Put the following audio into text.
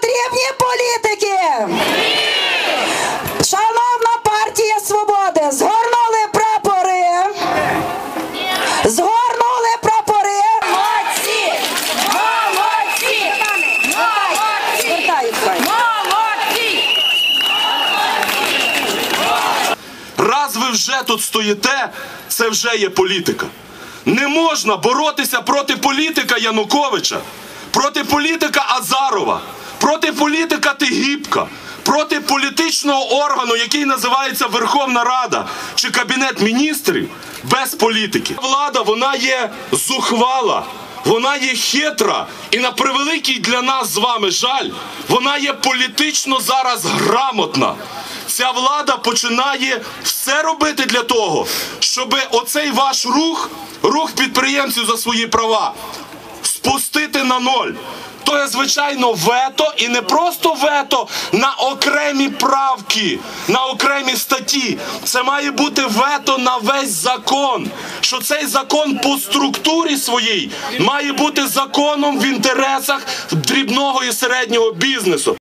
потрібні політики? Шановна партія свободи, згорнули прапори. Згорнули прапори. Молодці! Молодці! Звертаю. Молодці! Раз ви вже тут стоїте, це вже є політика. Не можна боротися проти політика Януковича, проти політика Азарова, проти політика Тигіпка, проти політичного органу, який називається Верховна Рада чи Кабінет міністрів без політики. Влада вона є зухвала, вона є хитра, і на превеликий для нас з вами жаль, вона є політично зараз грамотна. Ця влада починає все робити для того, щоб оцей ваш рух, рух підприємців за свої права, спустити на ноль. То є, звичайно, вето і не просто вето на окремі правки, на окремі статті. Це має бути вето на весь закон. Що цей закон по структурі своїй має бути законом в інтересах дрібного і середнього бізнесу.